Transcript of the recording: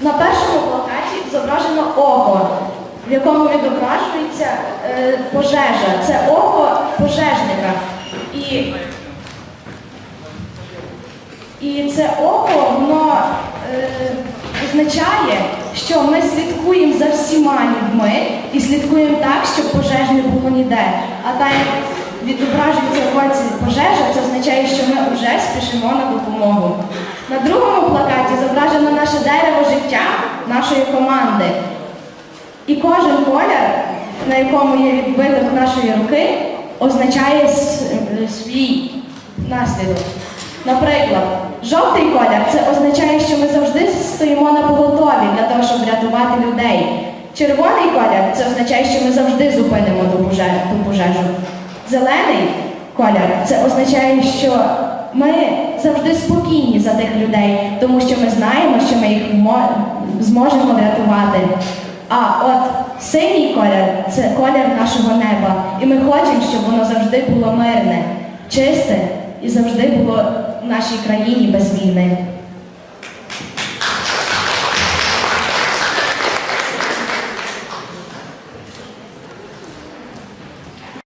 На першому плакаті зображено око, в якому відображується е, пожежа. Це око пожежника. І, і це око, воно е, означає, що ми слідкуємо за всіма людьми і слідкуємо так, щоб пожеж не було ніде. А так як відображується оці пожежа, це означає, що ми вже спішимо на допомогу. На другому плакаті зображено наше дерево життя нашої команди. І кожен колір, на якому є відбиток нашої руки, означає свій наслідок. Наприклад, жовтий колір це означає, що ми завжди стоїмо на поготові для того, щоб рятувати людей. Червоний колір це означає, що ми завжди зупинимо. Ту пожежу. Зелений колір це означає, що ми завжди спокійні за тих людей, тому що ми знаємо, що ми їх зможемо врятувати. А от синій колір це колір нашого неба. І ми хочемо, щоб воно завжди було мирне, чисте і завжди було в нашій країні без війни.